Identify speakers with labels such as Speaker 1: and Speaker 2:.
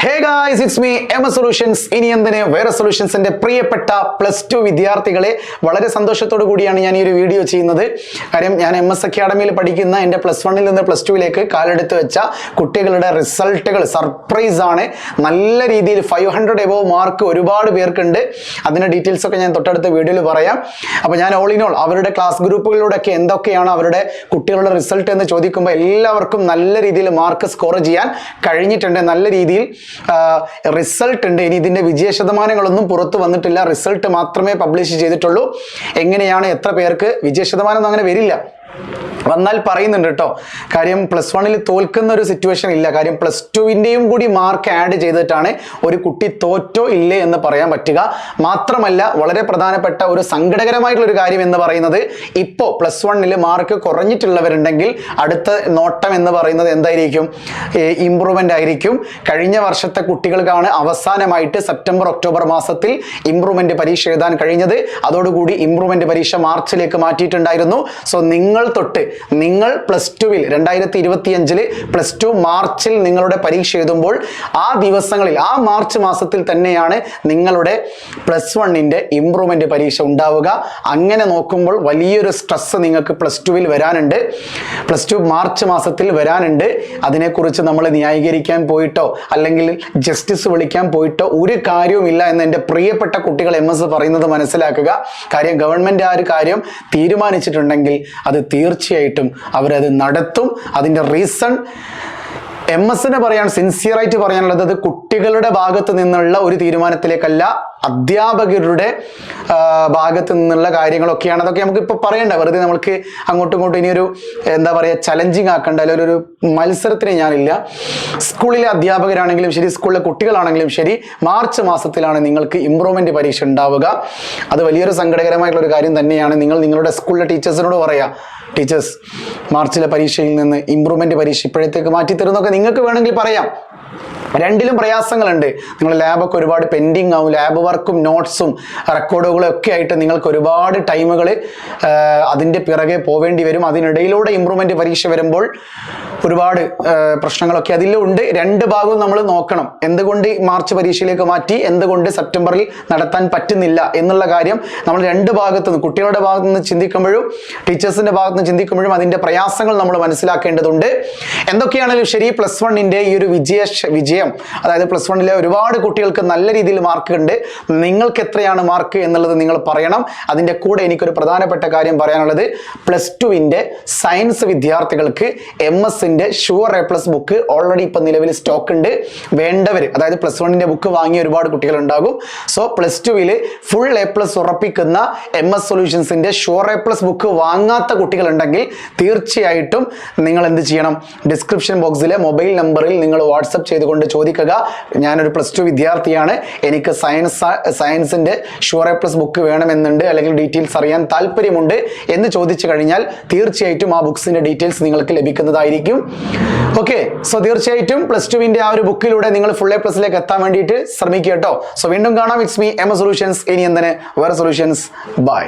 Speaker 1: Hey guys it's me M S solutions ഇനി എന്തിന് വേറെ സൊല്യൂഷൻസിന്റെ പ്രിയപ്പെട്ട പ്ലസ് ടു വിദ്യാർത്ഥികളെ വളരെ സന്തോഷത്തോടു കൂടിയാണ് ഞാൻ ഈ ഒരു വീഡിയോ ചെയ്യുന്നത്. കാര്യം ഞാൻ എം എസ് അക്കാഡമിയിൽ പഠിക്കുന്ന എന്റെ പ്ലസ് വണ്ണിൽ നിന്ന് പ്ലസ് ടുവിലേക്ക് കാലെടുത്ത് വെച്ച കുട്ടികളുടെ റിസൾട്ടുകൾ സർപ്രൈസ് ആണ്. നല്ല രീതിയിൽ ഫൈവ് ഹൺഡ്രഡ് എബോവ് മാർക്ക് ഒരുപാട് പേർക്കുണ്ട്. അതിന്റെ ഡീറ്റെയിൽസ് ഒക്കെ ഞാൻ തൊട്ടടുത്ത വീഡിയോയിൽ പറയാം. അപ്പോൾ ഞാൻ ഓൾ ഇൻ ഓൾ അവരുടെ ക്ലാസ് ഗ്രൂപ്പുകളിലൂടെയൊക്കെ എന്തൊക്കെയാണ് അവരുടെ കുട്ടികളുടെ റിസൾട്ട് എന്ന് ചോദിക്കുമ്പോൾ എല്ലാവർക്കും നല്ല രീതിയിൽ മാർക്ക് സ്കോർ ചെയ്യാൻ കഴിഞ്ഞിട്ടുണ്ട്. നല്ല രീതിയിൽ റിസൾട്ട് ഉണ്ട്. ഇനി ഇതിന്റെ വിജയ ശതമാനങ്ങളൊന്നും പുറത്തു വന്നിട്ടില്ല. റിസൾട്ട് മാത്രമേ പബ്ലിഷ് ചെയ്തിട്ടുള്ളൂ. എങ്ങനെയാണ് എത്ര പേർക്ക് വിജയ ശതമാനം അങ്ങനെ വരില്ല. വന്നാൽ പറയുന്നുണ്ട് കേട്ടോ കാര്യം പ്ലസ് വണ്ണിൽ തോൽക്കുന്ന ഒരു സിറ്റുവേഷൻ ഇല്ല. കാര്യം പ്ലസ് ടുവിന്റെയും കൂടി മാർക്ക് ആഡ് ചെയ്തിട്ടാണ് ഒരു കുട്ടി തോറ്റോ ഇല്ലേ എന്ന് പറയാൻ പറ്റുക. മാത്രമല്ല വളരെ പ്രധാനപ്പെട്ട ഒരു സങ്കടകരമായിട്ടുള്ള ഒരു കാര്യം എന്ന് പറയുന്നത് ഇപ്പോൾ പ്ലസ് വണ്ണിൽ മാർക്ക് കുറഞ്ഞിട്ടുള്ളവരുണ്ടെങ്കിൽ അടുത്ത നോട്ടം എന്ന് പറയുന്നത് എന്തായിരിക്കും? ഇമ്പ്രൂവ്മെന്റ് ആയിരിക്കും. കഴിഞ്ഞ വർഷത്തെ കുട്ടികൾക്കാണ് അവസാനമായിട്ട് സെപ്റ്റംബർ ഒക്ടോബർ മാസത്തിൽ ഇമ്പ്രൂവ്മെന്റ് പരീക്ഷ എഴുതാൻ കഴിഞ്ഞത്. അതോടുകൂടി ഇമ്പ്രൂവ്മെന്റ് പരീക്ഷ മാർച്ചിലേക്ക് മാറ്റിയിട്ടുണ്ടായിരുന്നു. സോ നിങ്ങൾ തൊട്ട് നിങ്ങൾ പ്ലസ് ടുവിൽ രണ്ടായിരത്തി ഇരുപത്തി അഞ്ചിൽ പ്ലസ് ടു മാർച്ചിൽ നിങ്ങളുടെ പരീക്ഷ എഴുതുമ്പോൾ ആ ദിവസങ്ങളിൽ ആ മാർച്ച് മാസത്തിൽ തന്നെയാണ് നിങ്ങളുടെ പ്ലസ് വണ്ണിന്റെ ഇമ്പ്രൂവ്മെന്റ് പരീക്ഷ ഉണ്ടാവുക. അങ്ങനെ നോക്കുമ്പോൾ വലിയൊരു സ്ട്രെസ് നിങ്ങൾക്ക് പ്ലസ് ടുവിൽ വരാനുണ്ട്. പ്ലസ് ടു മാർച്ച് മാസത്തിൽ വരാനുണ്ട്. അതിനെക്കുറിച്ച് നമ്മൾ ന്യായീകരിക്കാൻ പോയിട്ടോ അല്ലെങ്കിൽ ജസ്റ്റിസ് വിളിക്കാൻ പോയിട്ടോ ഒരു കാര്യവുമില്ല എന്ന് എന്റെ പ്രിയപ്പെട്ട കുട്ടികൾ എം എസ് പറയുന്നത് മനസ്സിലാക്കുക. കാര്യം ഗവൺമെന്റ് ആ ഒരു കാര്യം തീരുമാനിച്ചിട്ടുണ്ടെങ്കിൽ അത് തീർച്ചയായിട്ടും അവരത് നടത്തും. അതിന്റെ റീസൺ എം എസിനെ പറയാൻ സിൻസിയറായിട്ട് പറയാനുള്ളത് അത് കുട്ടികളുടെ ഭാഗത്ത് നിന്നുള്ള ഒരു തീരുമാനത്തിലേക്കല്ല. അധ്യാപകരുടെ ഭാഗത്ത് നിന്നുള്ള കാര്യങ്ങളൊക്കെയാണ്. അതൊക്കെ നമുക്ക് ഇപ്പോൾ പറയണ്ട. വെറുതെ നമുക്ക് അങ്ങോട്ടും ഇങ്ങോട്ടും ഇനിയൊരു എന്താ പറയുക ചലഞ്ചിങ് ആക്കേണ്ട അല്ലെങ്കിൽ ഒരു മത്സരത്തിന് ഞാനില്ല. സ്കൂളിലെ അധ്യാപകരാണെങ്കിലും ശരി സ്കൂളിലെ കുട്ടികളാണെങ്കിലും ശരി മാർച്ച് മാസത്തിലാണ് നിങ്ങൾക്ക് ഇമ്പ്രൂവ്മെന്റ് പരീക്ഷ ഉണ്ടാവുക. അത് വലിയൊരു സങ്കടകരമായിട്ടുള്ള ഒരു കാര്യം തന്നെയാണ്. നിങ്ങൾ നിങ്ങളുടെ സ്കൂളിലെ ടീച്ചേഴ്സിനോട് പറയാ ടീച്ചേഴ്സ് മാർച്ചിലെ പരീക്ഷയിൽ നിന്ന് ഇമ്പ്രൂവ്മെന്റ് പരീക്ഷ ഇപ്പോഴത്തേക്ക് മാറ്റി തരുന്നൊക്കെ നിങ്ങൾക്ക് വേണമെങ്കിൽ പറയാം. രണ്ടിലും പ്രയാസങ്ങളുണ്ട്. നിങ്ങൾ ലാബൊക്കെ ഒരുപാട് പെൻഡിങ് ആവും ലാബ് വർക്കും നോട്ട്സും റെക്കോർഡുകളും ഒക്കെ ആയിട്ട് നിങ്ങൾക്ക് ഒരുപാട് ടൈമുകൾ അതിന്റെ പിറകെ പോവേണ്ടി വരും. അതിനിടയിലൂടെ ഇമ്പ്രൂവ്മെന്റ് പരീക്ഷ വരുമ്പോൾ ഒരുപാട് പ്രശ്നങ്ങളൊക്കെ പ്രശ്നങ്ങളൊക്കെ അതിലുണ്ട്. രണ്ട് ഭാഗവും നമ്മൾ നോക്കണം. എന്തുകൊണ്ട് മാർച്ച് പരീക്ഷയിലേക്ക് മാറ്റി? എന്തുകൊണ്ട് സെപ്റ്റംബറിൽ നടത്താൻ പറ്റുന്നില്ല? എന്നുള്ള കാര്യം നമ്മൾ രണ്ട് ഭാഗത്തു നിന്ന് കുട്ടികളുടെ ഭാഗത്തു നിന്ന് ചിന്തിക്കുമ്പോഴും ടീച്ചേഴ്സിന്റെ ഭാഗത്ത് നിന്ന് ചിന്തിക്കുമ്പോഴും അതിന്റെ പ്രയാസങ്ങൾ നമ്മൾ മനസ്സിലാക്കേണ്ടതുണ്ട്. എന്തൊക്കെയാണെങ്കിലും ശരി പ്ലസ് വണ്ണിന്റെ ഈ ഒരു വിജയ വിജയം അതായത് പ്ലസ് വണ്ണിലെ ഒരുപാട് കുട്ടികൾക്ക് നല്ല രീതിയിൽ മാർക്ക് ഉണ്ട്. നിങ്ങൾക്ക് എത്രയാണ് മാർക്ക് എന്നുള്ളത് നിങ്ങൾ പറയണം. അതിന്റെ കൂടെ എനിക്കൊരു പ്രധാനപ്പെട്ട കാര്യം പറയാനുള്ളത്. പ്ലസ് ടുവിന്റെ സയൻസ് വിദ്യാർത്ഥികൾക്ക് എം എസിന്റെ sure A plus book already ഇപ്പം നിലവിൽ സ്റ്റോക്ക് ഉണ്ട്. വേണ്ടവർ അതായത് പ്ലസ് വണ്ണിന്റെ ബുക്ക് വാങ്ങിയ ഒരുപാട് കുട്ടികൾ ഉണ്ടാകും സോ പ്ലസ് ടുവിൽ ഫുൾ എ പ്ലസ് ഉറപ്പിക്കുന്ന എം എസ് സൊല്യൂഷൻസിന്റെ ഷുവർ എ പ്ലസ് ബുക്ക് വാങ്ങാത്ത കുട്ടികളുണ്ടെങ്കിൽ തീർച്ചയായിട്ടും നിങ്ങൾ എന്ത് ചെയ്യണം? ഡിസ്ക്രിപ്ഷൻ ബോക്സിലെ മൊബൈൽ നമ്പറിൽ നിങ്ങൾ വാട്സപ്പ് ചെയ്തുകൊണ്ട് ചോദിക്കുക. ഞാനൊരു പ്ലസ് ടു വിദ്യാർത്ഥിയാണ്. എനിക്ക് സയൻസ് സയൻസിന്റെ ഷുവറെ പ്ലസ് ബുക്ക് വേണമെന്നുണ്ട്. അല്ലെങ്കിൽ ഡീറ്റെയിൽസ് അറിയാൻ താല്പര്യമുണ്ട് എന്ന് ചോദിച്ചു കഴിഞ്ഞാൽ തീർച്ചയായിട്ടും ആ ബുക്സിന്റെ ഡീറ്റെയിൽസ് നിങ്ങൾക്ക് ലഭിക്കുന്നതായിരിക്കും. ഓക്കെ സോ തീർച്ചയായിട്ടും പ്ലസ് ടുവിന്റെ ആ ഒരു ബുക്കിലൂടെ നിങ്ങൾ ഫുൾ എ പ്ലസിലേക്ക് എത്താൻ വേണ്ടിയിട്ട് ശ്രമിക്കുക കേട്ടോ. സോ വീണ്ടും കാണാം. ഇറ്റ്സ് മീ എം സൊല്യൂഷൻസ് ഇനി എന്തിന്? വേറെ സൊല്യൂഷൻസ് ബൈ